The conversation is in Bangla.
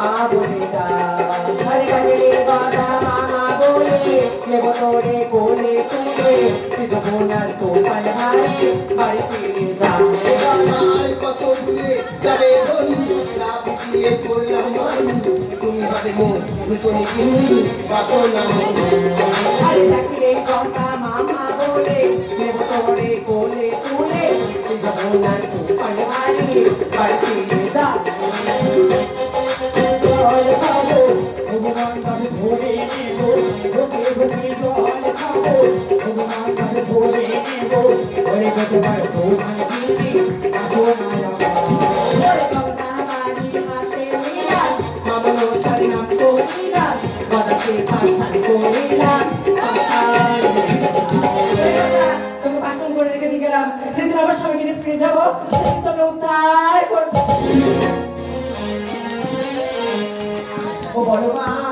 মামা বলে ডাক ঘরে ঘরে রে গদা মামা বলে নেব তোরে কোলে তুলে। সিদ্ধ বোনার তো পানহারে বাড়ি ফিরে যাবে আমার কত দূরে যাবে ধনী? রাত দিয়ে করলাম মানি তুমি হবে মন ভূষণে কিনি বাসনা আরে চাকরি কথা মামা বলে নেব তোরে কোলে তুলে। সিদ্ধ বোনার তো সেদিন আবার স্বামীকে নিয়ে ফিরে যাব তোকে উদ্ধার করব 我保留完啊